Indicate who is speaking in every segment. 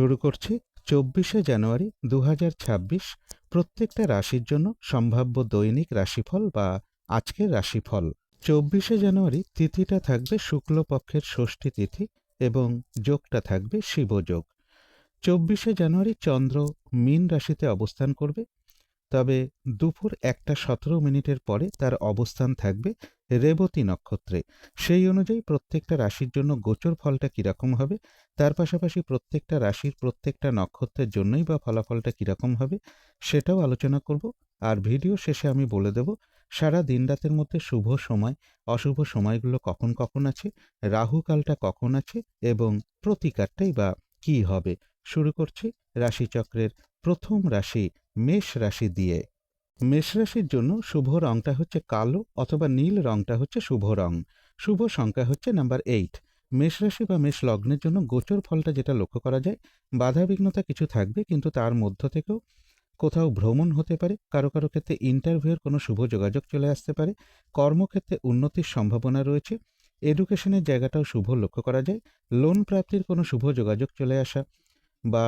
Speaker 1: শুরু করছি চব্বিশে জানুয়ারি দু হাজার ছাব্বিশ প্রত্যেকটা রাশির জন্য সম্ভাব্য দৈনিক রাশিফল বা আজকের রাশিফল। চব্বিশে জানুয়ারি তিথিটা থাকবে শুক্লপক্ষের ষষ্ঠী তিথি এবং যোগটা থাকবে শিবযোগ। চব্বিশে জানুয়ারি চন্দ্র মীন রাশিতে অবস্থান করবে, তবে দুপুর একটা সতেরো মিনিটের পরে তার অবস্থান থাকবে রেবতী নক্ষত্রে। সেই অনুযায়ী প্রত্যেকটা রাশির জন্য গোচর ফলটা কীরকম হবে? তার পাশাপাশি প্রত্যেকটা রাশির প্রত্যেকটা নক্ষত্রের জন্যই বা ফলাফলটা কীরকম হবে সেটাও আলোচনা করব। আর ভিডিও শেষে আমি বলে দেব, সারা দিন রাতের মধ্যে শুভ সময়, অশুভ সময়গুলো কখন কখন আছে, রাহুকালটা কখন আছে এবং প্রতিকারটাই বা কী হবে? শুরু করছি রাশিচক্রের প্রথম রাশি, মেষ রাশি দিয়ে। মেষ রাশির জন্য শুভ রংটা হচ্ছে কালো অথবা নীল রংটা হচ্ছে শুভ রং। শুভ সংখ্যা হচ্ছে নাম্বার এইট মেষরাশি বা মেষ লগ্নের জন্য গোচর ফলটা যেটা লক্ষ্য করা যায় বাধাবিঘ্নতা কিছু থাকবে কিন্তু তার মধ্য থেকেও কোথাও ভ্রমণ হতে পারে, কারও কারও ক্ষেত্রে ইন্টারভিউয়ের কোনো শুভ যোগাযোগ চলে আসতে পারে, কর্মক্ষেত্রে উন্নতির সম্ভাবনা রয়েছে এডুকেশনের জায়গাটাও শুভ লক্ষ্য করা যায় লোন প্রাপ্তির কোনো শুভ যোগাযোগ চলে আসা বা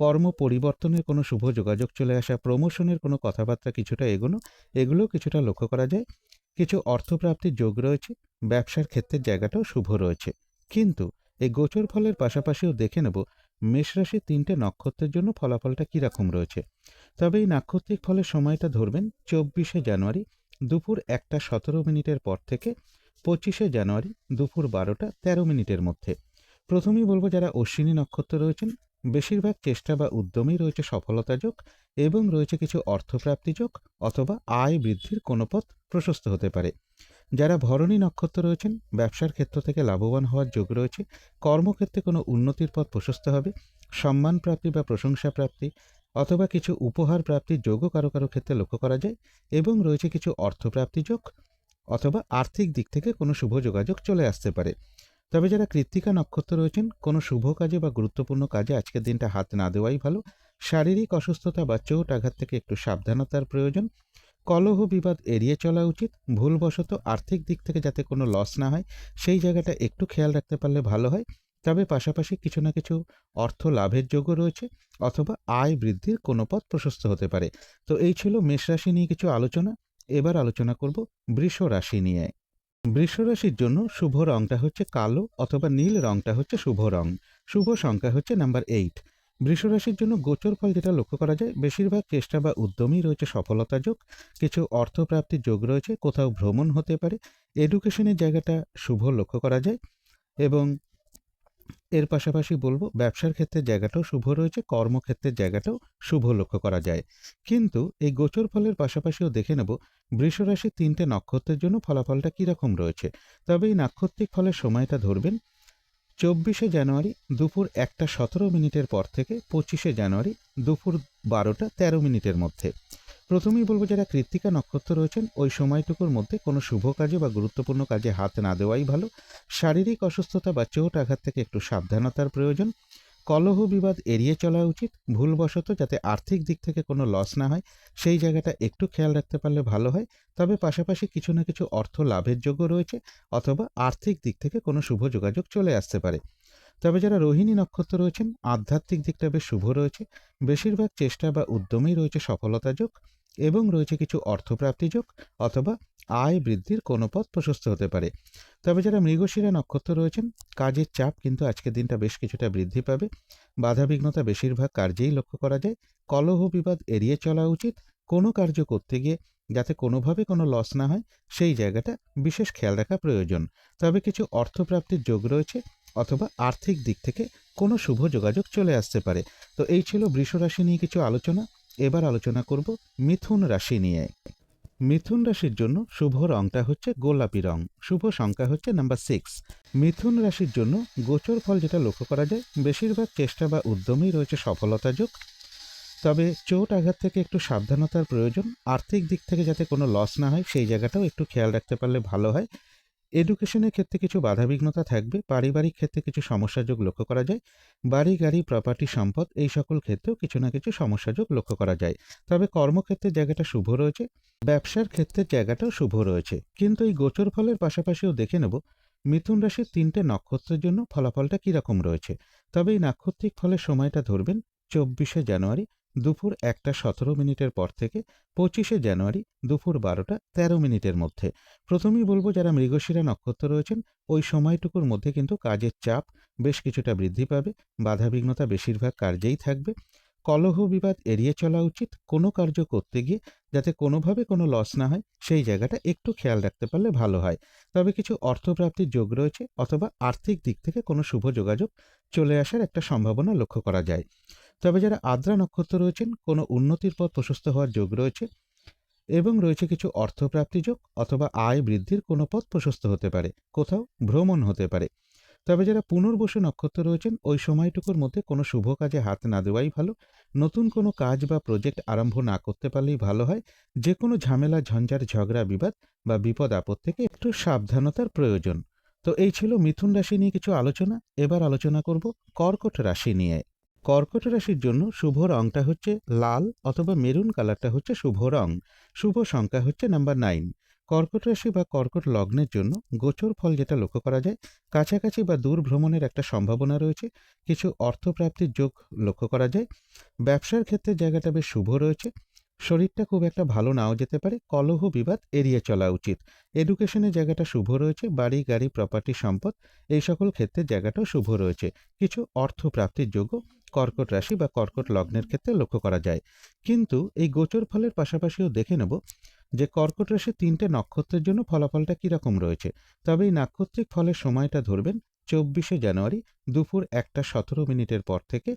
Speaker 1: কর্ম পরিবর্তনের কোনো শুভ যোগাযোগ চলে আসা, প্রমোশনের কোনো কথাবার্তা কিছুটা এগোনো, এগুলোও কিছুটা লক্ষ্য করা যায়। কিছু অর্থপ্রাপ্তির যোগ রয়েছে, ব্যবসার ক্ষেত্রের জায়গাটাও শুভ রয়েছে। কিন্তু এই গোচর ফলের পাশাপাশিও দেখে নেব মেষরাশির তিনটে নক্ষত্রের জন্য ফলাফলটা কীরকম রয়েছে। তবে এই নাক্ষত্রিক ফলের সময়টা ধরবেন চব্বিশে জানুয়ারি, দুপুর একটা সতেরো মিনিটের পর থেকে পঁচিশে জানুয়ারি, দুপুর বারোটা তেরো মিনিটের মধ্যে। প্রথমেই বলব যারা অশ্বিনী নক্ষত্র রয়েছেন বেশিরভাগ চেষ্টা বা উদ্যমেই রয়েছে সফলতা যোগ এবং রয়েছে কিছু অর্থপ্রাপ্তি যোগ অথবা আয় বৃদ্ধির কোনো পথ প্রশস্ত হতে পারে। যারা ভরণী নক্ষত্র রয়েছেন, ব্যবসার ক্ষেত্র থেকে লাভবান হওয়ার যোগ রয়েছে, কর্মক্ষেত্রে কোনো উন্নতির পথ প্রশস্ত হবে, সম্মান প্রাপ্তি বা প্রশংসা প্রাপ্তি অথবা কিছু উপহার প্রাপ্তির যোগও কারও কারও ক্ষেত্রে লক্ষ্য করা যায় এবং রয়েছে কিছু অর্থপ্রাপ্তি যোগ অথবা আর্থিক দিক থেকে কোনো শুভ যোগাযোগ চলে আসতে পারে। তবে যারা কৃত্তিকা নক্ষত্র রয়েছেন, কোনো শুভ কাজে বা গুরুত্বপূর্ণ কাজে আজকের দিনটা হাত না দেওয়াই ভালো। শারীরিক অসুস্থতা বা চোট আঘাত থেকে একটু সাবধানতার প্রয়োজন। কলহ বিবাদ এড়িয়ে চলা উচিত। ভুলবশত আর্থিক দিক থেকে যাতে কোনো লস না হয়, সেই জায়গাটা একটু খেয়াল রাখতে পারলে ভালো হয়। তবে পাশাপাশি কিছু না কিছু অর্থ লাভের যোগ্য রয়েছে, অথবা আয় বৃদ্ধির কোনো পথ প্রশস্ত হতে পারে। তো এই ছিল মেষ রাশি নিয়ে কিছু আলোচনা। এবার আলোচনা করব বৃষ রাশি নিয়ে। বৃষ রাশির জন্য শুভ রংটা হচ্ছে কালো অথবা নীল রংটা হচ্ছে শুভ রং। শুভ সংখ্যা হচ্ছে নাম্বার এইট। বৃষরাশির জন্য গোচর ফল যেটা লক্ষ্য করা যায়, বেশিরভাগ চেষ্টা বা উদ্যমই রয়েছে সফলতা যোগ। কিছু অর্থপ্রাপ্তির যোগ রয়েছে, কোথাও ভ্রমণ হতে পারে। এডুকেশনের জায়গাটা শুভ লক্ষ্য করা যায় এবং এর পাশাপাশি বলব, ব্যবসার ক্ষেত্রে জায়গাটাও শুভ রয়েছে, কর্মক্ষেত্রের জায়গাটাও শুভ লক্ষ্য করা যায়। কিন্তু এই গোচর ফলের পাশাপাশিও দেখে নেব, বৃষরাশির তিনটে নক্ষত্রের জন্য ফলাফলটা কীরকম রয়েছে। তবে এই নাক্ষত্রিক ফলের সময়টা ধরবেন, চব্বিশে জানুয়ারি দুপুর একটা সতেরো মিনিটের পর থেকে পঁচিশে জানুয়ারি দুপুর বারোটা তেরো মিনিটের মধ্যে। প্রথমেই বলব যারা কৃত্তিকা নক্ষত্র রয়েছেন, ওই সময়টুকুর মধ্যে কোনো শুভ কাজে বা গুরুত্বপূর্ণ কাজে হাত না দেওয়াই ভালো। শারীরিক অসুস্থতা বা চোট আঘাত থেকে একটু সাবধানতার প্রয়োজন। কলহ বিবাদ এড়িয়ে চলা উচিত। ভুলবশত যাতে আর্থিক দিক থেকে কোনো লস না হয়, সেই জায়গাটা একটু খেয়াল রাখতে পারলে ভালো হয়। তবে পাশাপাশি কিছু না কিছু অর্থ লাভের যোগ্য রয়েছে, অথবা আর্থিক দিক থেকে কোনো শুভ যোগাযোগ চলে আসতে পারে। তবে যারা রোহিণী নক্ষত্র রয়েছেন, আধ্যাত্মিক দিকটা বেশ শুভ রয়েছে। বেশিরভাগ চেষ্টা বা উদ্যমেই রয়েছে সফলতা যোগ। এবং রয়েছে কিছু অর্থপ্রাপ্তি যোগ অথবা আয় বৃদ্ধির কোনো পথ প্রশস্ত হতে পারে। তবে যারা মৃগশিরা নক্ষত্র রয়েছেন, কাজের চাপ কিন্তু আজকের দিনটা বেশ কিছুটা বৃদ্ধি পাবে। বাধাবিঘ্নতা বেশিরভাগ কার্যেই লক্ষ্য করা যায়। কলহ বিবাদ এড়িয়ে চলা উচিত। কোনো কার্য করতে গিয়ে যাতে কোনোভাবে কোনো লস না হয়, সেই জায়গাটা বিশেষ খেয়াল রাখা প্রয়োজন। তবে কিছু অর্থপ্রাপ্তির যোগ রয়েছে অথবা আর্থিক দিক থেকে কোনো শুভ যোগাযোগ চলে আসতে পারে। তো এই ছিল বৃষরাশি নিয়ে কিছু আলোচনা। এবার আলোচনা করব মিথুন রাশি নিয়ে। মিথুন রাশির জন্য শুভ রংটা হচ্ছে গোলাপি রং। শুভ সংখ্যা হচ্ছে নাম্বার সিক্স মিথুন রাশির জন্য গোচর ফল যেটা লক্ষ্য করা যায়, বেশিরভাগ চেষ্টা বা উদ্যমেই রয়েছে সফলতা যোগ। তবে চোট আঘাত থেকে একটু সাবধানতার প্রয়োজন। আর্থিক দিক থেকে যাতে কোনো লস না হয়, সেই জায়গাটাও একটু খেয়াল রাখতে পারলে ভালো হয়। এডুকেশনের ক্ষেত্রে কিছু বাধাবিঘ্নতা থাকবে, পারিবারিক ক্ষেত্রে কিছু সমস্যাযোগ লক্ষ্য করা যায়, বাড়ি, গাড়ি প্রপার্টি সম্পদ, এই সকল ক্ষেত্রেও কিছু না কিছু সমস্যাযোগ লক্ষ্য করা যায়। তবে কর্মক্ষেত্রের জায়গাটা শুভ রয়েছে, ব্যবসার ক্ষেত্রে জায়গাটাও শুভ রয়েছে। কিন্তু এই গোচর ফলের পাশাপাশিও দেখে নেব, মিথুন রাশির তিনটে নক্ষত্রের জন্য ফলাফলটা কীরকম রয়েছে। তবে এই নাক্ষত্রিক ফলের সময়টা ধরবেন, চব্বিশে জানুয়ারি দুপুর একটা সতেরো মিনিটের পর থেকে পঁচিশে জানুয়ারি দুপুর বারোটা তেরো মিনিটের মধ্যে। প্রথমেই বলব, যারা মৃগশিরা নক্ষত্র রয়েছেন, ওই সময়টুকুর মধ্যে কিন্তু কাজের চাপ বেশ কিছুটা বৃদ্ধি পাবে। বাধাবিঘ্নতা বেশিরভাগ কার্যেই থাকবে। কলহ বিবাদ এড়িয়ে চলা উচিত। কোনো কার্য করতে গিয়ে যাতে কোনোভাবে কোনো লস না হয়, সেই জায়গাটা একটু খেয়াল রাখতে পারলে ভালো হয়। তবে কিছু অর্থপ্রাপ্তির যোগ রয়েছে, অথবা আর্থিক দিক থেকে কোনো শুভ যোগাযোগ চলে আসার একটা সম্ভাবনা লক্ষ্য করা যায়। তবে যারা আদ্রা নক্ষত্র রয়েছেন, কোনো উন্নতির পথ প্রশস্ত হওয়ার যোগ রয়েছে এবং রয়েছে কিছু অর্থপ্রাপ্তি যোগ অথবা আয় বৃদ্ধির কোনো পথ প্রশস্ত হতে পারে, কোথাও ভ্রমণ হতে পারে। তবে যারা পুনর্বসু নক্ষত্র রয়েছেন, ওই সময়টুকুর মধ্যে কোনো শুভ কাজে হাত না দেওয়াই ভালো। নতুন কোনো কাজ বা প্রজেক্ট আরম্ভ না করতে পারলেই ভালো হয়। যে কোনো ঝামেলা, ঝঞ্ঝাট, ঝগড়া, বিবাদ বা বিপদ আপদ থেকে একটু সাবধানতার প্রয়োজন। তো এই ছিল মিথুন রাশি নিয়ে কিছু আলোচনা। এবার আলোচনা করব কর্কট রাশি নিয়ে। কর্কট রাশির জন্য শুভ রংটা হচ্ছে লাল অথবা মেরুন কালারটা হচ্ছে শুভ রং। শুভ সংখ্যা হচ্ছে নাম্বার নাইন। কর্কট রাশি বা কর্কট লগ্নের জন্য গোচর ফল যেটা লক্ষ্য করা যায়, কাছাকাছি বা দূর ভ্রমণের একটা সম্ভাবনা রয়েছে। কিছু অর্থপ্রাপ্তির যোগ লক্ষ্য করা যায়। ব্যবসার ক্ষেত্রে জায়গাটা বেশ শুভ রয়েছে। শরীরটা খুব একটা ভালো নাও যেতে পারে। কলহ বিবাদ এড়িয়ে চলা উচিত। এডুকেশনের জায়গাটা শুভ রয়েছে। বাড়ি, গাড়ি প্রপার্টি সম্পদ, এই সকল ক্ষেত্রে জায়গাটাও শুভ রয়েছে। কিছু অর্থ প্রাপ্তির যোগ্য কর্কট রাশি বা কর্কট লগ্নের ক্ষেত্রে লক্ষ্য করা যায়। কিন্তু এই গোচর ফলের পাশাপাশিও দেখে নেব যে কর্কট রাশি তিনটে নক্ষত্রের জন্য ফলাফলটা কীরকম রয়েছে। তবে এই নাক্ষত্রিক ফলের সময়টা ধরবেন চব্বিশে জানুয়ারি দুপুর একটা সতেরো মিনিটের পর থেকে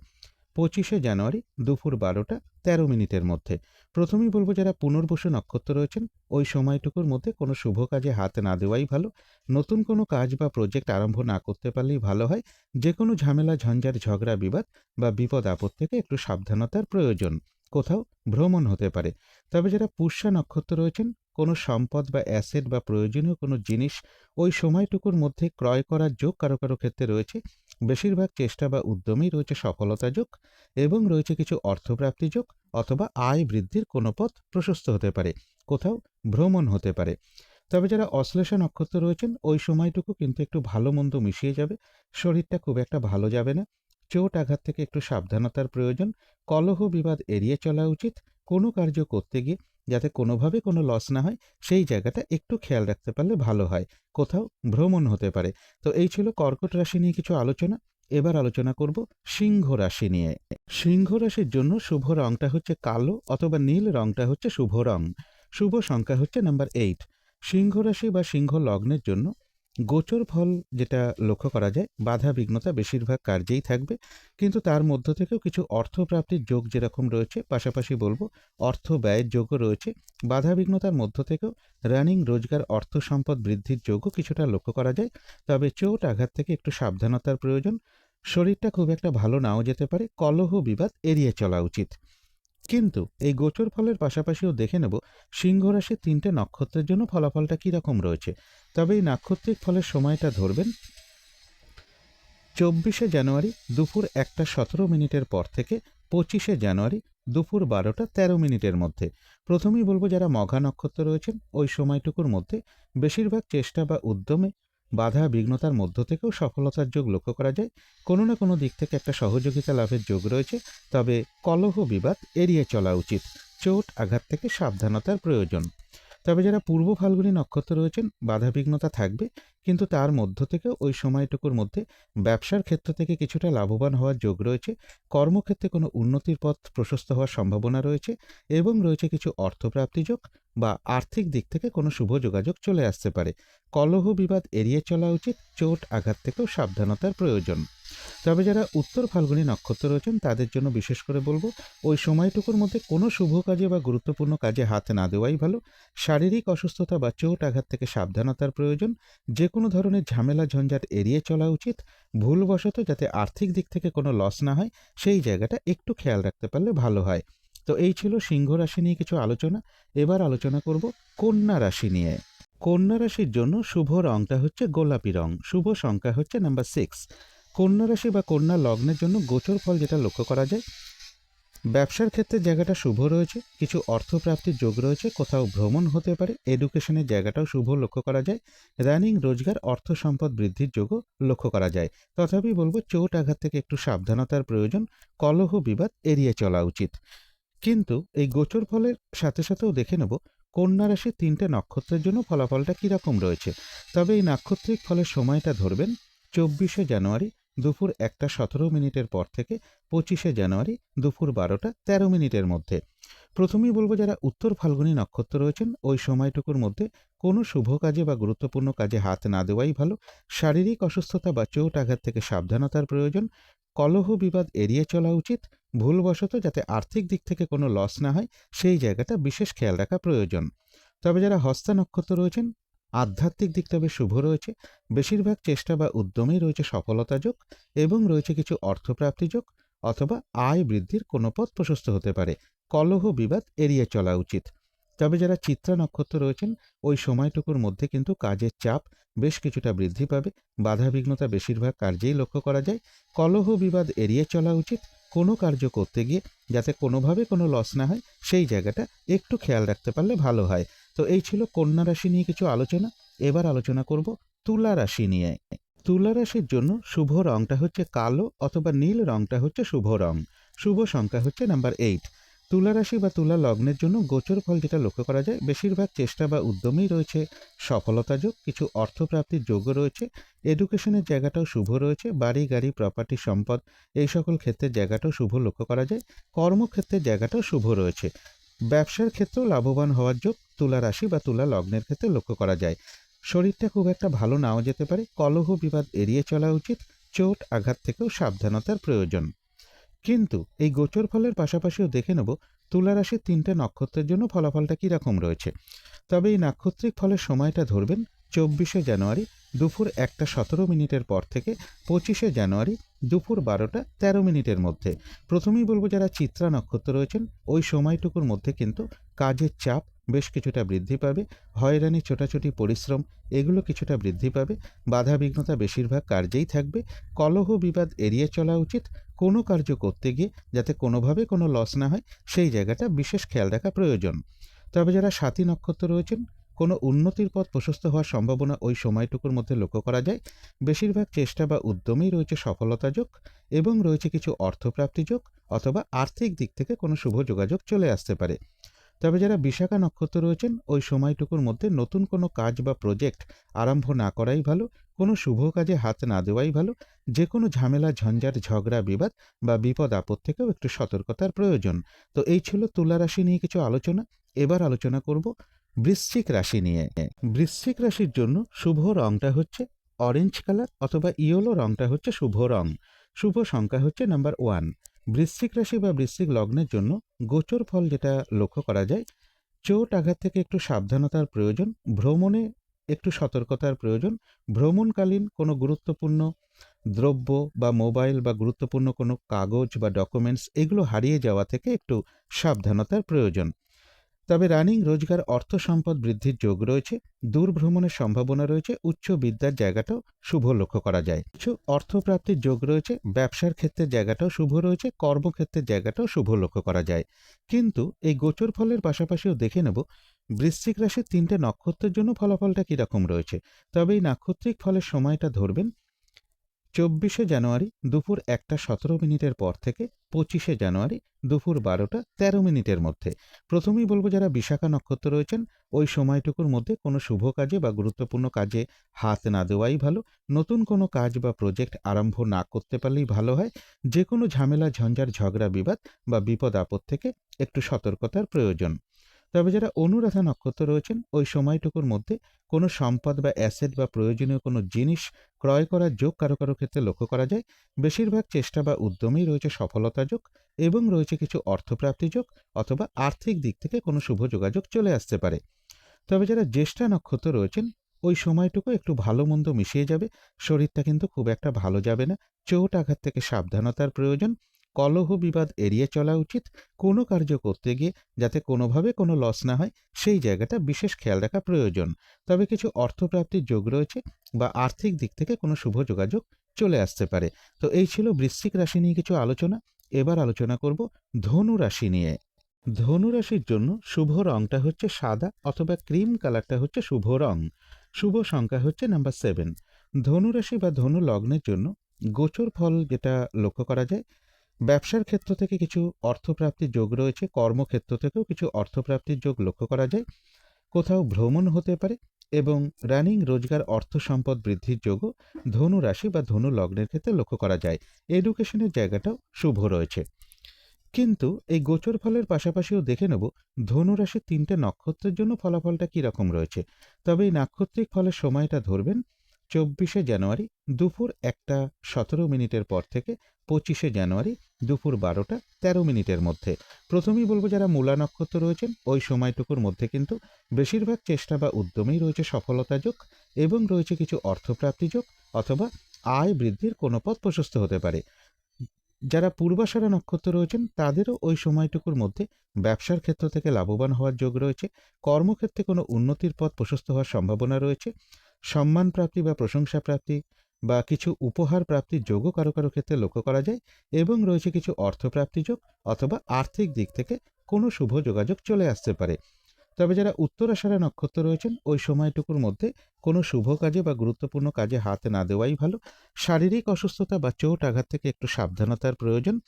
Speaker 1: পঁচিশে জানুয়ারি দুপুর বারোটা তেরো মিনিটের মধ্যে। প্রথমেই বলব যারা পুনর্বসু নক্ষত্র রয়েছেন, ওই সময়টুকুর মধ্যে কোনো শুভ কাজে হাত না দেওয়াই ভালো। নতুন কোনো কাজ বা প্রজেক্ট আরম্ভ না করতে পারলেই ভালো হয়। যে কোনো ঝামেলা, ঝঞ্ঝাট, ঝগড়া, বিবাদ বা বিপদ আপদ থেকে একটু সাবধানতার প্রয়োজন। কোথাও ভ্রমণ হতে পারে। তবে যারা পুষ্যা নক্ষত্র রয়েছেন কোনো সম্পদ বা অ্যাসেট বা প্রয়োজনীয় কোনো জিনিস ওই সময়টুকুর মধ্যে ক্রয় করার যোগ কারও কারও ক্ষেত্রে রয়েছে। বেশিরভাগ চেষ্টা বা উদ্যমেই রয়েছে সফলতা যোগ এবং রয়েছে কিছু অর্থপ্রাপ্তি যোগ অথবা আয় বৃদ্ধির কোনো পথ প্রশস্ত হতে পারে, কোথাও ভ্রমণ হতে পারে। তবে যারা অশ্লেষা নক্ষত্র রয়েছেন, ওই সময়টুকু কিন্তু একটু ভালো মন্দ মিশিয়ে যাবে, শরীরটা খুব একটা ভালো যাবে না। চোট আঘাত থেকে একটু সাবধানতার প্রয়োজন, কলহ বিবাদ এড়িয়ে চলা উচিত, কোনো কার্য করতে গিয়ে যাতে কোনোভাবে কোনো লস না হয়, সেই জায়গাটা একটু খেয়াল রাখতে পারলে ভালো হয়। কোথাও ভ্রমণ হতে পারে। তো এই ছিল কর্কট রাশি নিয়ে কিছু আলোচনা। এবার আলোচনা করব সিংহ রাশি নিয়ে। সিংহ রাশির জন্য শুভ রংটা হচ্ছে কালো অথবা নীল রংটা হচ্ছে শুভ রং। শুভ সংখ্যা হচ্ছে নাম্বার এইট সিংহ রাশি বা সিংহ লগ্নের জন্য গোচর ফল যেটা লক্ষ্য করা যায়, বাধা বিঘ্নতা বেশিরভাগ কার্যেই থাকবে, কিন্তু তার মধ্য থেকেও কিছু অর্থপ্রাপ্তির যোগ যেরকম রয়েছে, পাশাপাশি বলব অর্থ ব্যয়ের যোগও রয়েছে, বাধা বিঘ্নতার মধ্য থেকেও রানিং রোজগার অর্থ সম্পদ বৃদ্ধির যোগও কিছুটা লক্ষ্য করা যায়, তবে চোট আঘাত থেকে একটু সাবধানতার প্রয়োজন, শরীরটা খুব একটা ভালো নাও যেতে পারে, কলহ বিবাদ এড়িয়ে চলা উচিত। কিন্তু এই গোচর ফলের পাশাপাশিও দেখে নেব সিংহ রাশির তিনটে নক্ষত্রের জন্য ফলাফলটা কীরকম রয়েছে। তবে এই নাক্ষত্রিক ফলের সময়টা ধরবেন। চব্বিশে জানুয়ারি দুপুর একটা সতেরো মিনিটের পর থেকে পঁচিশে জানুয়ারি দুপুর বারোটা তেরো মিনিটের মধ্যে। প্রথমেই বলব যারা মঘা নক্ষত্র রয়েছেন, ওই সময়টুকুর মধ্যে বেশিরভাগ চেষ্টা বা উদ্যমে বাধা বিঘ্নতার মধ্য থেকেও সফলতার যোগ লক্ষ্য করা যায়। কোনো না কোনো দিক থেকে একটা সহযোগিতা লাভের যোগ রয়েছে, তবে কলহ বিবাদ এড়িয়ে চলা উচিত। চোট, আঘাত থেকে সাবধানতার প্রয়োজন। তবে যারা পূর্ব ফাল্গুনী নক্ষত্র রয়েছেন, বাধা বিঘ্নতা থাকবে। কিন্তু তার মধ্য থেকে ওই সময়টুকুর মধ্যে ব্যবসার ক্ষেত্র থেকে কিছুটা লাভবান হওয়ার যোগ রয়েছে, কর্মক্ষেত্রে কোনো উন্নতির পথ প্রশস্ত হওয়ার সম্ভাবনা রয়েছে এবং রয়েছে কিছু অর্থপ্রাপ্তি যোগ বা আর্থিক দিক থেকে কোনো শুভ যোগাযোগ চলে আসতে পারে। কলহ বিবাদ এড়িয়ে চলা উচিত, চোট আঘাত থেকেও সাবধানতার প্রয়োজন। তবে যারা উত্তর ফাল্গুনী নক্ষত্র রয়েছেন, তাদের জন্য বিশেষ করে বলব, ওই সময়টুকুর মধ্যে কোনো শুভ কাজে বা গুরুত্বপূর্ণ কাজে হাত না দেওয়াই ভালো। শারীরিক অসুস্থতা বা চোট আঘাত থেকে সাবধানতার প্রয়োজন, যে কোনো ধরনের ঝামেলা ঝঞ্ঝাট এড়িয়ে চলা উচিত, ভুলবশত যাতে আর্থিক দিক থেকে কোনো লস না হয়, সেই জায়গাটা একটু খেয়াল রাখতে পারলে ভালো হয়। তো এই ছিল সিংহ রাশি নিয়ে কিছু আলোচনা। এবার আলোচনা করব কন্যা রাশি নিয়ে। কন্যা রাশির জন্য শুভ রংটা হচ্ছে গোলাপি রং। শুভ সংখ্যা হচ্ছে নাম্বার সিক্স কন্যা রাশি বা কন্যা লগ্নের জন্য গোচর ফল যেটা লক্ষ্য করা যায় ব্যবসার ক্ষেত্রে জায়গাটা শুভ রয়েছে, কিছু অর্থপ্রাপ্তির যোগ রয়েছে, কোথাও ভ্রমণ হতে পারে এডুকেশনের জায়গাটাও শুভ লক্ষ্য করা যায় রানিং রোজগার, অর্থ সম্পদ বৃদ্ধির যোগও লক্ষ্য করা যায়। তথাপি বলব চোট আঘাত থেকে একটু সাবধানতার প্রয়োজন, কলহ বিবাদ এড়িয়ে চলা উচিত। কিন্তু এই গোচর ফলের সাথে সাথেও দেখে নেব, কন্যা রাশির তিনটে নক্ষত্রের জন্য ফলাফলটা কীরকম রয়েছে। তবে এই নাক্ষত্রিক ফলের সময়টা ধরবেন, চব্বিশে জানুয়ারি দুপুর একটা সতেরো মিনিটের পর থেকে পঁচিশে জানুয়ারি দুপুর বারোটা তেরো মিনিটের মধ্যে। প্রথমেই বলব যারা উত্তর ফাল্গুনী নক্ষত্র রয়েছেন, ওই সময়টুকুর মধ্যে কোনো শুভ কাজে বা গুরুত্বপূর্ণ কাজে হাত না দেওয়াই ভালো। শারীরিক অসুস্থতা বা চোট আঘাত থেকে সাবধানতার প্রয়োজন। কলহ বিবাদ এড়িয়ে চলা উচিত। ভুলবশত যাতে আর্থিক দিক থেকে কোনো লস না হয়, সেই জায়গাটা বিশেষ খেয়াল রাখা প্রয়োজন। তবে যারা হস্তা নক্ষত্র রয়েছেন আধ্যাত্মিক দিক তবে শুভ রয়েছে। বেশিরভাগ চেষ্টা বা উদ্যমেই রয়েছে সফলতা যোগ এবং রয়েছে কিছু অর্থপ্রাপ্তি যোগ অথবা আয় বৃদ্ধির কোনো পথ প্রশস্ত হতে পারে। কলহ বিবাদ এড়িয়ে চলা উচিত। তবে যারা চিত্রা নক্ষত্র রয়েছেন, ওই সময়টুকুর মধ্যে কিন্তু কাজের চাপ বেশ কিছুটা বৃদ্ধি পাবে। বাধাবিঘ্নতা বেশিরভাগ কার্যেই লক্ষ্য করা যায়। কলহ বিবাদ এড়িয়ে চলা উচিত কোনো কার্য করতে গিয়ে যাতে কোনোভাবে কোনো লস না হয়, সেই জায়গাটা একটু খেয়াল রাখতে পারলে ভালো হয়। তো এই ছিল কন্যা রাশি নিয়ে কিছু আলোচনা। এবার আলোচনা করব তুলা রাশি নিয়ে। তুলা রাশির জন্য শুভ রংটা হচ্ছে কালো অথবা নীল রংটা হচ্ছে শুভ রং। শুভ সংখ্যা হচ্ছে নাম্বার এইট। তুলা রাশি বা তুলা লগ্নের জন্য গোচর ফল যেটা লক্ষ্য করা যায়, বেশিরভাগ চেষ্টা বা উদ্যমেই রয়েছে। সফলতা যোগ, কিছু অর্থপ্রাপ্তির যোগও রয়েছে। এডুকেশনের জায়গাটাও শুভ রয়েছে। বাড়ি, গাড়ি প্রপার্টি সম্পদ, এই সকল ক্ষেত্রে জায়গাটাও শুভ লক্ষ্য করা যায়। কর্মক্ষেত্রের জায়গাটাও শুভ রয়েছে। ব্যবসার ক্ষেত্রেও লাভবান হওয়ার যোগ তুলা রাশি বা তুলা লগ্নের ক্ষেত্রে লক্ষ্য করা যায়। শরীরটা খুব একটা ভালো নাও যেতে পারে, কলহ বিবাদ এড়িয়ে চলা উচিত, চোট আঘাত থেকেও সাবধানতার প্রয়োজন। কিন্তু এই গোচর ফলের পাশাপাশিও দেখে নেব তুলা রাশির তিনটে নক্ষত্রের জন্য ফলাফলটা কীরকম রয়েছে। তবে এই নাক্ষত্রিক ফলের সময়টা ধরবেন চব্বিশে জানুয়ারি দুপুর একটা সতেরো মিনিটের পর থেকে পঁচিশে জানুয়ারি দুপুর বারোটা তেরো মিনিটের মধ্যে। প্রথমেই বলব যারা চিত্রা নক্ষত্র রয়েছেন, ওই সময়টুকুর মধ্যে কিন্তু কাজের চাপ বেশ কিছুটা বৃদ্ধি পাবে, হয়রানি, ছোটাছুটি, পরিশ্রম এগুলো কিছুটা বৃদ্ধি পাবে বাধা বিঘ্নতা বেশিরভাগ কার্যেই থাকবে, কলহ বিবাদ এড়িয়ে চলা উচিত, কোনো কার্য করতে গিয়ে যাতে কোনোভাবে কোনো লস না হয়, সেই জায়গাটা বিশেষ খেয়াল রাখা প্রয়োজন। তবে যারা সাথী নক্ষত্র রয়েছেন কোনো উন্নতির পথ প্রশস্ত হওয়ার সম্ভাবনা ওই সময়টুকুর মধ্যে লক্ষ্য করা যায়। বেশিরভাগ চেষ্টা বা উদ্যমেই রয়েছে সফলতা যোগ এবং রয়েছে কিছু অর্থপ্রাপ্তি যোগ অথবা আর্থিক দিক থেকে কোনো শুভ যোগাযোগ চলে আসতে পারে। তবে যারা বিশাখা নক্ষত্র রয়েছেন, ওই সময়টুকুর মধ্যে নতুন কোনো কাজ বা প্রজেক্ট আরম্ভ না করাই ভালো, কোনো শুভ কাজে হাত না দেওয়াই ভালো যে কোনো ঝামেলা, ঝঞ্ঝাট, ঝগড়া, বিবাদ বা বিপদ আপদ থেকেও একটু সতর্কতার প্রয়োজন। তো এই ছিল তুলা রাশি নিয়ে কিছু আলোচনা। এবার আলোচনা করব বৃশ্চিক রাশি নিয়ে। বৃশ্চিক রাশির জন্য শুভ রংটা হচ্ছে অরেঞ্জ কালার অথবা ইয়েলো রংটা হচ্ছে শুভ রং। শুভ সংখ্যা হচ্ছে নাম্বার ওয়ান বৃশ্চিক রাশি বা বৃশ্চিক লগ্নের জন্য গোচর ফল যেটা লক্ষ্য করা যায়, চোট আঘাত থেকে একটু সাবধানতার প্রয়োজন, ভ্রমণে একটু সতর্কতার প্রয়োজন, ভ্রমণকালীন কোনো গুরুত্বপূর্ণ দ্রব্য বা মোবাইল বা গুরুত্বপূর্ণ কোনো কাগজ বা ডকুমেন্টস এগুলো হারিয়ে যাওয়া থেকে একটু সাবধানতার প্রয়োজন। তবে রানিং রোজগার, অর্থ সম্পদ বৃদ্ধির যোগ রয়েছে, দূর ভ্রমণের সম্ভাবনা রয়েছে, উচ্চ বিদ্যার জায়গাটাও শুভ লক্ষ্য করা যায়। কিছু অর্থপ্রাপ্তির যোগ রয়েছে, ব্যবসার ক্ষেত্রে জায়গাটাও শুভ রয়েছে, কর্মক্ষেত্রের জায়গাটাও শুভ লক্ষ্য করা যায়। কিন্তু এই গোচর ফলের পাশাপাশিও দেখে নেব, বৃশ্চিক রাশির তিনটে নক্ষত্রের জন্য ফলাফলটা কীরকম রয়েছে। তবে এই নাক্ষত্রিক ফলের সময়টা ধরবেন চব্বিশে জানুয়ারি দুপুর একটা সতেরো মিনিটের পর থেকে পঁচিশে জানুয়ারি দুপুর বারোটা তেরো মিনিটের মধ্যে। প্রথমেই বলব যারা বিশাখা নক্ষত্র রয়েছেন, ওই সময়টুকুর মধ্যে কোনো শুভ কাজে বা গুরুত্বপূর্ণ কাজে হাত না দেওয়াই ভালো। নতুন কোনো কাজ বা প্রজেক্ট আরম্ভ না করতে পারলেই ভালো হয়। যে কোনো ঝামেলা, ঝঞ্ঝার, ঝগড়া, বিবাদ বা বিপদ আপদ থেকে একটু সতর্কতার প্রয়োজন। তবে যারা অনুরাধা নক্ষত্র রয়েছেন, ওই সময়টুকুর মধ্যে কোনো সম্পদ বা অ্যাসেট বা প্রয়োজনীয় কোনো জিনিস ক্রয় করার যোগ কারও কারও ক্ষেত্রে লক্ষ্য করা যায়। বেশিরভাগ চেষ্টা বা উদ্যমেই রয়েছে সফলতা যোগ এবং রয়েছে কিছু অর্থপ্রাপ্তি যোগ অথবা আর্থিক দিক থেকে কোনো শুভ যোগাযোগ চলে আসতে পারে। তবে যারা জ্যেষ্ঠা নক্ষত্র রয়েছেন, ওই সময়টুকু একটু ভালো মন্দ মিশিয়ে যাবে। শরীরটা কিন্তু খুব একটা ভালো যাবে না। চোট আঘাত থেকে সাবধানতার প্রয়োজন। কলহ বিবাদ এড়িয়ে চলা উচিত। কোনো কার্য করতে গিয়ে যাতে কোনোভাবে কোনো লস না হয়, সেই জায়গাটা বিশেষ খেয়াল রাখা প্রয়োজন। তবে কিছু অর্থপ্রাপ্তির যোগ রয়েছে বা আর্থিক দিক থেকে কোনো শুভ যোগাযোগ চলে আসতে পারে। তো এই ছিল বৃশ্চিক রাশি নিয়ে কিছু আলোচনা। এবার আলোচনা করব ধনু রাশি নিয়ে। ধনু রাশির জন্য শুভ রংটা হচ্ছে সাদা অথবা ক্রিম কালারটা হচ্ছে শুভ রং। শুভ সংখ্যা হচ্ছে নাম্বার সেভেন ধনুরাশি বা ধনু লগ্নের জন্য গোচর ফল যেটা লক্ষ্য করা যায় ব্যবসার ক্ষেত্র থেকে কিছু অর্থপ্রাপ্তির যোগ রয়েছে, কর্মক্ষেত্র থেকেও কিছু অর্থপ্রাপ্তির যোগ লক্ষ্য করা যায়। কোথাও ভ্রমণ হতে পারে এবং রানিং রোজগার, অর্থ সম্পদ বৃদ্ধির যোগও ধনু রাশি বা ধনু লগ্নের ক্ষেত্রে লক্ষ্য করা যায়। এডুকেশনের জায়গাটাও শুভ রয়েছে। কিন্তু এই গোচর ফলের পাশাপাশিও দেখে নেব, ধনু রাশির তিনটে নক্ষত্রের জন্য ফলাফলটা কী রকম রয়েছে। তবে এই নাক্ষত্রিক ফলের সময়টা ধরবেন চব্বিশে জানুয়ারি দুপুর একটা সতেরো মিনিটের পর থেকে পঁচিশে জানুয়ারি দুপুর বারোটা তেরো মিনিটের মধ্যে। প্রথমেই বলব যারা মূলা নক্ষত্র রয়েছেন, ওই সময়টুকুর মধ্যে কিন্তু বেশিরভাগ চেষ্টা বা উদ্যমেই রয়েছে সফলতা যোগ এবং রয়েছে কিছু অর্থপ্রাপ্তি যোগ অথবা আয় বৃদ্ধির কোনো পথ প্রশস্ত হতে পারে। যারা পূর্বাষাঢ়া নক্ষত্র রয়েছেন, তাদেরও ওই সময়টুকুর মধ্যে ব্যবসার ক্ষেত্র থেকে লাভবান হওয়ার যোগ রয়েছে। কর্মক্ষেত্রে কোনো উন্নতির পথ প্রশস্ত হওয়ার সম্ভাবনা রয়েছে। সম্মান প্রাপ্তি বা প্রশংসা প্রাপ্তি বা কিছু উপহার প্রাপ্তির যোগও কারও কারও ক্ষেত্রে লক্ষ্য করা যায় এবং রয়েছে কিছু অর্থপ্রাপ্তি যোগ অথবা আর্থিক দিক থেকে কোনো শুভ যোগাযোগ চলে আসতে পারে। তবে যারা উত্তরাষাঢ়া নক্ষত্র রয়েছেন, ওই সময়টুকুর মধ্যে কোনো শুভ কাজে বা গুরুত্বপূর্ণ কাজে হাত না দেওয়াই ভালো। শারীরিক অসুস্থতা বা চোট আঘাত থেকে একটু সাবধানতার প্রয়োজন।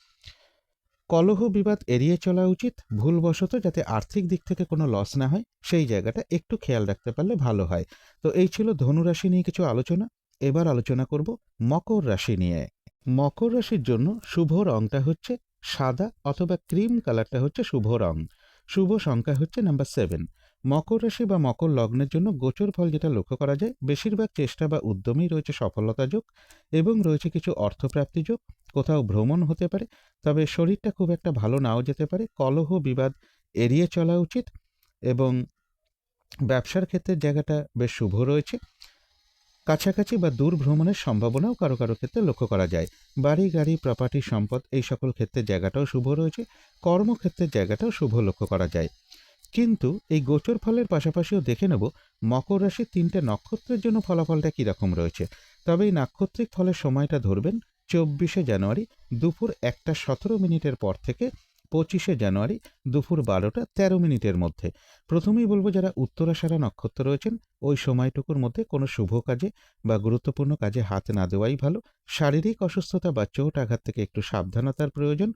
Speaker 1: কলহ বিবাদ এড়িয়ে চলা উচিত, ভুলবশত যাতে আর্থিক দিক থেকে কোনো লস না হয়, সেই জায়গাটা একটু খেয়াল রাখতে পারলে ভালো হয়। তো এই ছিল ধনুরাশি নিয়ে কিছু আলোচনা। এবার আলোচনা করব মকর রাশি নিয়ে। মকর রাশির জন্য শুভ রংটা হচ্ছে সাদা অথবা ক্রিম কালারটা হচ্ছে শুভ রং। শুভ সংখ্যা হচ্ছে নাম্বার সেভেন মকর রাশি বা মকর লগ্নের জন্য গোচর ফল যেটা লক্ষ্য করা যায়, বেশিরভাগ চেষ্টা বা উদ্যমেই রয়েছে সফলতা যোগ এবং রয়েছে কিছু অর্থপ্রাপ্তি যোগ। কোথাও ভ্রমণ হতে পারে, তবে শরীরটা খুব একটা ভালো নাও যেতে পারে। কলহ, বিবাদ এড়িয়ে চলা উচিত এবং ব্যবসার ক্ষেত্রে জায়গাটা বেশ শুভ রয়েছে। কাছাকাছি বা দূর ভ্রমণের সম্ভাবনাও কারও কারও ক্ষেত্রে লক্ষ্য করা যায়। বাড়ি, গাড়ি প্রপার্টি সম্পদ এই সকল ক্ষেত্রে জায়গাটাও শুভ রয়েছে। কর্মক্ষেত্রের জায়গাটাও শুভ লক্ষ্য করা যায়। কিন্তু এই গোচর ফলের পাশাপাশিও দেখে নেব মকর রাশির তিনটে নক্ষত্রের জন্য ফলাফলটা কীরকম রয়েছে। তবে এই নাক্ষত্রিক ফলের সময়টা ধরবেন চব্বিশে জানুয়ারি দুপুর একটা সতেরো মিনিটের পর থেকে পঁচিশে জানুয়ারি দুপুর বারোটা তেরো মিনিটের মধ্যে। প্রথমেই বলব যারা উত্তরাষাঢ়া নক্ষত্র রয়েছেন, ওই সময়টুকুর মধ্যে কোনো শুভ কাজে বা গুরুত্বপূর্ণ কাজে হাত না দেওয়াই ভালো। শারীরিক অসুস্থতা বা চোট আঘাত থেকে একটু সাবধানতার প্রয়োজন।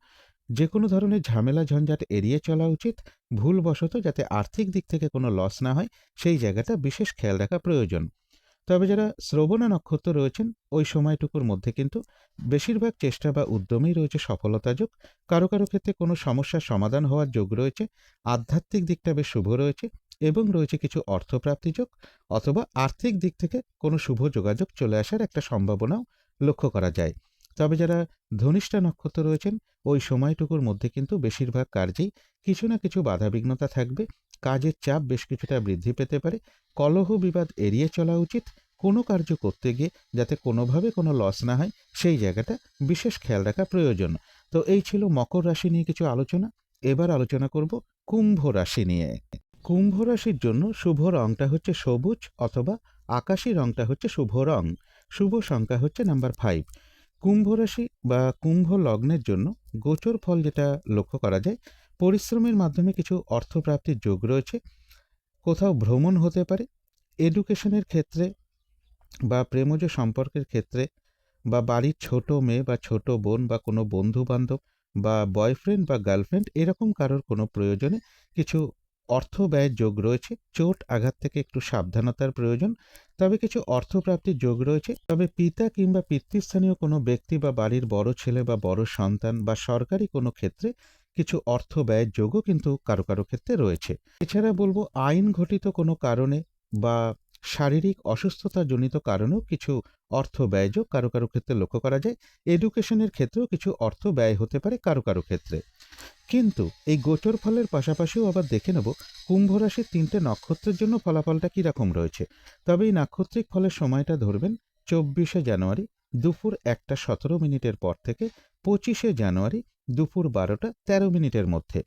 Speaker 1: যে কোনো ধরনের ঝামেলা ঝঞ্ঝাট এড়িয়ে চলা উচিত, ভুলবশত যাতে আর্থিক দিক থেকে কোনো লস না হয়, সেই জায়গাটা বিশেষ খেয়াল রাখা প্রয়োজন। তবে যারা শ্রবণা নক্ষত্র রয়েছেন, ওই সময়টুকুর মধ্যে কিন্তু বেশিরভাগ চেষ্টা বা উদ্যমেই রয়েছে সফলতা যোগ। কারও কারও ক্ষেত্রে কোনো সমস্যার সমাধান হওয়ার যোগ রয়েছে, আধ্যাত্মিক দিকটা বেশ শুভ রয়েছে এবং রয়েছে কিছু অর্থপ্রাপ্তি যোগ অথবা আর্থিক দিক থেকে কোনো শুভ যোগাযোগ চলে আসার একটা সম্ভাবনাও লক্ষ্য করা যায়। তবে যারা ধনিষ্ঠা নক্ষত্র রয়েছেন, ওই সময়টুকুর মধ্যে কিন্তু বেশিরভাগ কার্যেই কিছু না কিছু বাধাবিঘ্নতা থাকবে। কাজের চাপ বেশ কিছুটা বৃদ্ধি পেতে পারে। কলহ বিবাদ এড়িয়ে চলা উচিত। কোনো কার্য করতে গিয়ে যাতে কোনোভাবে কোনো লস না হয়, সেই জায়গাটা বিশেষ খেয়াল রাখা প্রয়োজন। তো এই ছিল মকর রাশি নিয়ে কিছু আলোচনা। এবার আলোচনা করব কুম্ভ রাশি নিয়ে। কুম্ভ রাশির জন্য শুভ রংটা হচ্ছে সবুজ অথবা আকাশি রংটা হচ্ছে শুভ রং। শুভ সংখ্যা হচ্ছে নাম্বার ফাইভ কুম্ভ রাশি বা কুম্ভ লগ্নের জন্য গোচর ফল যেটা লক্ষ্য করা যায়, পরিশ্রমের মাধ্যমে কিছু অর্থপ্রাপ্তির যোগ রয়েছে। কোথাও ভ্রমণ হতে পারে এডুকেশনের ক্ষেত্রে বা প্রেমজ সম্পর্কের ক্ষেত্রে বা বাড়ির ছোট মেয়ে বা ছোট বোন বা কোনো বন্ধু বান্ধব বা বয়ফ্রেন্ড বা গার্লফ্রেন্ড এরকম কারোর কোনো প্রয়োজনে কিছু অর্থ ব্যয়ের যোগ রয়েছে, চোট আঘাত থেকে একটু সাবধানতার প্রয়োজন। তবে কিছু অর্থপ্রাপ্তির যোগ রয়েছে, তবে পিতা কিংবা পিতৃস্থানীয় কোনো ব্যক্তি বা বাড়ির বড় ছেলে বা বড় সন্তান বা সরকারি কোনো ক্ষেত্রে কিছু অর্থ ব্যয়ের যোগও কিন্তু কারও কারও ক্ষেত্রে রয়েছে। এছাড়া বলব, আইন ঘটিত কোনো কারণে বা শারীরিক অসুস্থতাজনিত কারণেও কিছু অর্থ ব্যয়যোগ কারও কারও ক্ষেত্রে লক্ষ্য করা যায়। এডুকেশনের ক্ষেত্রেও কিছু অর্থ ব্যয় হতে পারে কারও কারও ক্ষেত্রে। কিন্তু এই গোচর ফলের পাশাপাশিও আবার দেখে নেব কুম্ভ রাশির তিনটে নক্ষত্রের জন্য ফলাফলটা কীরকম রয়েছে। তবে এই নাক্ষত্রিক ফলের সময়টা ধরবেন চব্বিশে জানুয়ারি দুপুর একটা সতেরো মিনিটের পর থেকে পঁচিশে জানুয়ারি দুপুর বারোটা তেরো মিনিটের মধ্যে।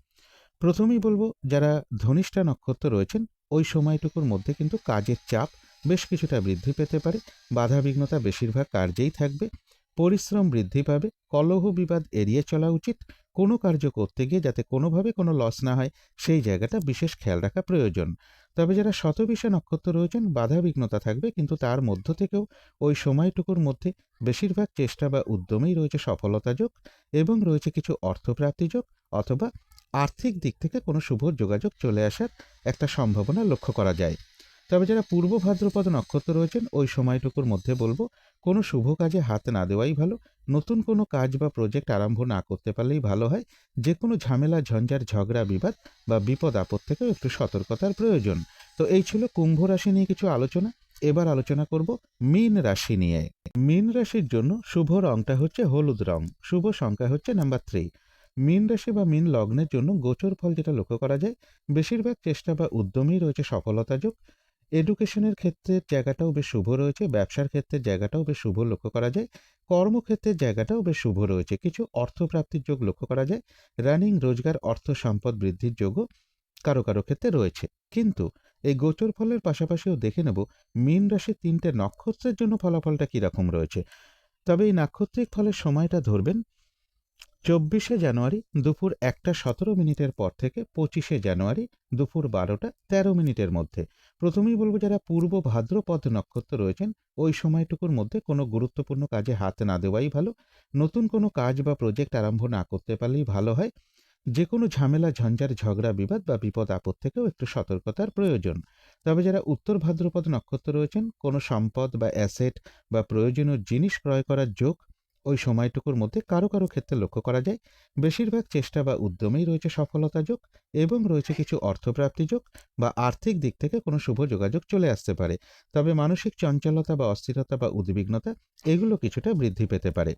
Speaker 1: প্রথমেই বলব, যারা ধনিষ্ঠা নক্ষত্র রয়েছেন, ওই সময়টুকুর মধ্যে কিন্তু কাজের চাপ বেশ কিছুটা বৃদ্ধি পেতে পারে। বাধাবিঘ্নতা বেশিরভাগ কার্যেই থাকবে। পরিশ্রম বৃদ্ধি পাবে। কলহ বিবাদ এড়িয়ে চলা উচিত। কোনো কার্য করতে গিয়ে যাতে কোনোভাবে কোনো লস না হয়, সেই জায়গাটা বিশেষ খেয়াল রাখা প্রয়োজন। তবে যারা শতবিশা নক্ষত্র রয়েছেন বাধা বিঘ্নতা থাকবে, কিন্তু তার মধ্য থেকেও ওই সময়টুকুর মধ্যে বেশিরভাগ চেষ্টা বা উদ্যমেই রয়েছে সফলতা যোগ এবং রয়েছে কিছু অর্থপ্রাপ্তি যোগ অথবা আর্থিক দিক থেকে কোনো শুভ যোগাযোগ চলে আসার একটা সম্ভাবনা লক্ষ্য করা যায়। তবে যারা পূর্ব ভাদ্রপদ নক্ষত্র রয়েছেন, ওই সময়টুকুর মধ্যে বলব, কোনো শুভ কাজে হাত না দেওয়াই ভালো। নতুন কোনো কাজ বা প্রজেক্ট আরম্ভ না করতে পারলেই ভালো হয়। যে কোনো ঝামেলা, ঝঞ্ঝার, ঝগড়া, বিবাদ বা বিপদ আপদ থেকেও একটু সতর্কতার প্রয়োজন। তো এই ছিল কুম্ভ রাশি নিয়ে কিছু আলোচনা। এবার আলোচনা করব মীন রাশি নিয়ে। মীন রাশির জন্য শুভ রংটা হচ্ছে হলুদ রং। শুভ সংখ্যা হচ্ছে নাম্বার থ্রি মীন রাশি বা মীন লগ্নের জন্য গোচর ফল যেটা লক্ষ্য করা যায়, বেশিরভাগ চেষ্টা বা উদ্যমেই রয়েছে সফলতা যোগ। এডুকেশনের ক্ষেত্রে জায়গাটাও বেশ শুভ রয়েছে, ব্যবসার ক্ষেত্রে জায়গাটাও বেশ শুভ লক্ষ্য করা যায় কর্মক্ষেত্রের জায়গাটাও বেশ শুভ রয়েছে। কিছু অর্থপ্রাপ্তির যোগ লক্ষ্য করা যায় রানিং রোজগার, অর্থ সম্পদ বৃদ্ধির যোগও কারও কারও ক্ষেত্রে রয়েছে। কিন্তু এই গোচর ফলের পাশাপাশিও দেখে নেব, মীন রাশির তিনটে নক্ষত্রের জন্য ফলাফলটা কীরকম রয়েছে। তবে এই নাক্ষত্রিক ফলের সময়টা ধরবেন চব্বিশে জানুয়ারি দুপুর একটা সতেরো মিনিটের পর থেকে পঁচিশে জানুয়ারি দুপুর বারোটা তেরো মিনিটের মধ্যে। প্রথমেই বলব যারা পূর্ব ভাদ্রপদ নক্ষত্র রয়েছেন, ওই সময়টুকুর মধ্যে কোনো গুরুত্বপূর্ণ কাজে হাত না দেওয়াই ভালো। নতুন কোনো কাজ বা প্রজেক্ট আরম্ভ না করতে পারলেই ভালো হয়। যে কোনো ঝামেলা, ঝঞ্ঝার, ঝগড়া, বিবাদ বা বিপদ আপদ থেকেও একটু সতর্কতার প্রয়োজন। তবে যারা উত্তর ভাদ্রপদ নক্ষত্র রয়েছেন, কোনো সম্পদ বা অ্যাসেট বা প্রয়োজনীয় জিনিস ক্রয় করার যোগ ওই সময়টুকুর মধ্যে কারও কারও ক্ষেত্রে লক্ষ্য করা যায়, বেশিরভাগ চেষ্টা বা উদ্যমেই রয়েছে সফলতা যোগ এবং রয়েছে কিছু অর্থপ্রাপ্তি যোগ বা আর্থিক দিক থেকে কোনো শুভ যোগাযোগ চলে আসতে পারে। তবে মানসিক চঞ্চলতা বা অস্থিরতা বা উদ্বিগ্নতা এগুলো কিছুটা বৃদ্ধি পেতে পারে।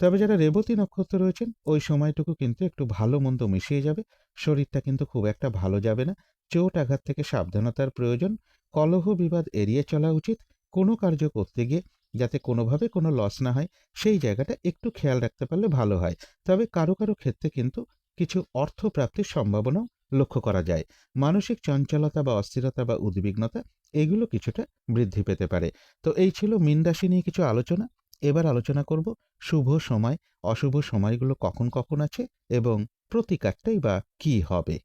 Speaker 1: তবে যারা রেবতী নক্ষত্র রয়েছেন, ওই সময়টুকু কিন্তু একটু ভালো মন্দ মিশিয়ে যাবে, শরীরটা কিন্তু খুব একটা ভালো যাবে না, চোট আঘাত থেকে সাবধানতার প্রয়োজন, কলহ বিবাদ এড়িয়ে চলা উচিত, কোনো কার্য করতে গিয়ে যাতে কোনোভাবে কোনো লস না হয়, সেই জায়গাটা একটু খেয়াল রাখতে পারলে ভালো হয়। তবে কারও কারও ক্ষেত্রে কিন্তু কিছু অর্থ প্রাপ্তির সম্ভাবনাও লক্ষ্য করা যায়। মানসিক চঞ্চলতা বা অস্থিরতা বা উদ্বিগ্নতা, এগুলো কিছুটা বৃদ্ধি পেতে পারে। তো এই ছিল মিন রাশি নিয়ে কিছু আলোচনা। এবার আলোচনা করব, শুভ সময়, অশুভ সময়গুলো কখন কখন আছে এবং প্রতিকারটাই বা কি হবে?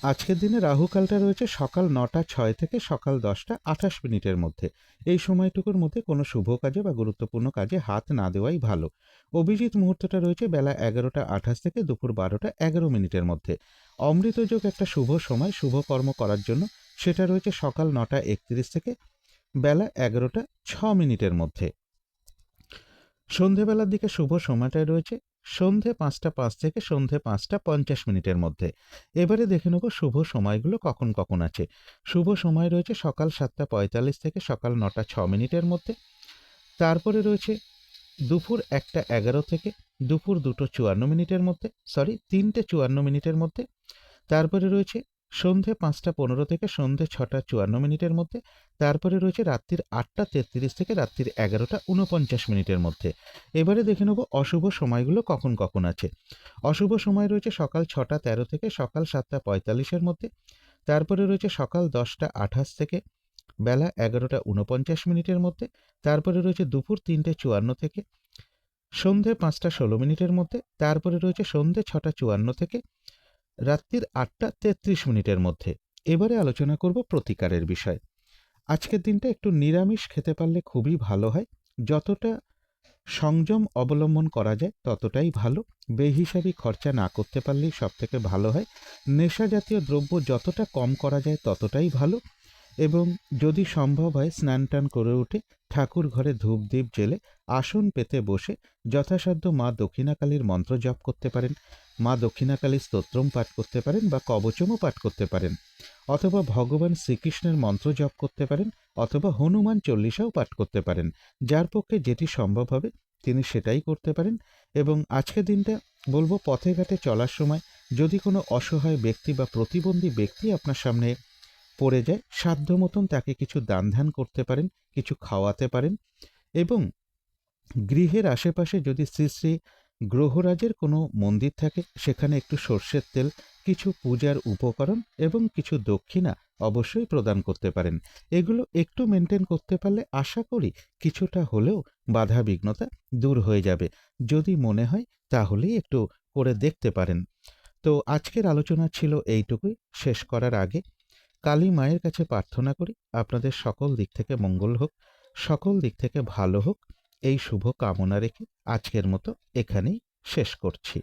Speaker 1: আজকের দিনে রাহুকালটা রয়েছে সকাল নটা ছয় থেকে সকাল দশটা আঠাশ মিনিটের মধ্যে। এই সময়টুকুর মধ্যে কোনো শুভ কাজে বা গুরুত্বপূর্ণ কাজে হাত না দেওয়াই ভালো। অভিজিৎ মুহূর্তটা রয়েছে বেলা এগারোটা আঠাশ থেকে দুপুর বারোটা এগারো মিনিটের মধ্যে। অমৃতযোগ একটা শুভ সময়, শুভ কর্ম করার জন্য সেটা রয়েছে সকাল নটা একত্রিশ থেকে বেলা এগারোটা ছ মিনিটের মধ্যে। সন্ধেবেলার দিকে শুভ সময়টায় রয়েছে সন্ধে পাঁচটা পাঁচ থেকে সন্ধে পাঁচটা পঞ্চাশ মিনিটের মধ্যে। এবারে দেখে নেব শুভ সময়গুলো কখন কখন আছে। শুভ সময় রয়েছে সকাল সাতটা পঁয়তাল্লিশ থেকে সকাল নটা ছ মিনিটের মধ্যে। তারপরে রয়েছে দুপুর একটা এগারো থেকে দুপুর দুটো চুয়ান্ন মিনিটের মধ্যে সরি তিনটে চুয়ান্ন মিনিটের মধ্যে। তারপরে রয়েছে সন্ধে পাঁচটা পনেরো থেকে সন্ধে ছটা চুয়ান্ন মিনিটের মধ্যে, তারপরে রয়েছে রাত্রির আটটা তেত্রিশ থেকে রাত্রির এগারোটা উনপঞ্চাশ মিনিটের মধ্যে। এবারে দেখে নেব অশুভ সময়গুলো কখন কখন আছে। অশুভ সময় রয়েছে সকাল ছটা তেরো থেকে সকাল সাতটা পঁয়তাল্লিশের মধ্যে, তারপরে রয়েছে সকাল দশটা আঠাশ থেকে বেলা এগারোটা উনপঞ্চাশ মিনিটের মধ্যে, তারপরে রয়েছে দুপুর তিনটে চুয়ান্ন থেকে সন্ধে পাঁচটা ষোলো মিনিটের মধ্যে, তারপরে রয়েছে সন্ধে ছটা চুয়ান্ন থেকে রাত্রির আটটা তেত্রিশ মিনিটের মধ্যে। এবারে আলোচনা করব প্রতিকারের বিষয়। আজকের দিনটা একটু নিরামিষ, খেতে পারলে খুবই ভালো হয়। যতটা সংযম অবলম্বন করা যায়, ততটাই ভালো। বেহিসাবি খরচা না করতে পারলেই সব থেকে ভালো হয়। নেশা জাতীয় দ্রব্য যতটা কম করা যায়, ততটাই ভালো। এবং যদি সম্ভব হয়, স্নান টান করে উঠে ঠাকুর ঘরে ধূপ দ্বীপ জেলে আসন পেতে বসে যথাসাধ্য মা দক্ষিণাকালীর মন্ত্র জপ করতে পারেন। মা দক্ষিণাকালী স্তোত্রম পাঠ করতে পারেন বা কবচমও পাঠ করতে পারেন। অথবা ভগবান শ্রীকৃষ্ণের মন্ত্র জপ করতে পারেন অথবা হনুমান চল্লিশাও পাঠ করতে পারেন। যার পক্ষে যেটি সম্ভব হবে, তিনি সেটাই করতে পারেন। এবং আজকের দিনটা বলব পথে ঘাটে চলার সময় যদি কোনো অসহায় ব্যক্তি বা প্রতিবন্ধী ব্যক্তি আপনার সামনে পড়ে যায়, সাধ্য মতন তাকে কিছু দান ধ্যান করতে পারেন, কিছু খাওয়াতে পারেন। এবং গৃহের আশেপাশে যদি শ্রী শ্রী গ্রহরাজের কোনো মন্দির থাকে, সেখানে একটু সর্ষের তেল, কিছু পূজার উপকরণ এবং কিছু দক্ষিণা অবশ্যই প্রদান করতে পারেন। এগুলো একটু মেনটেন করতে পারলে আশা করি কিছুটা হলেও বাধা বিঘ্নতা দূর হয়ে যাবে। যদি মনে হয় তাহলেই একটু করে দেখতে পারেন। তো আজকের আলোচনা ছিল এইটুকুই। শেষ করার আগে কালী মায়ের কাছে প্রার্থনা করি। আপনাদের সকল দিক থেকে মঙ্গল হোক, সকল দিক থেকে ভালো হোক। এই শুভ কামনা রেখে আজকের মতো এখানেই শেষ করছি।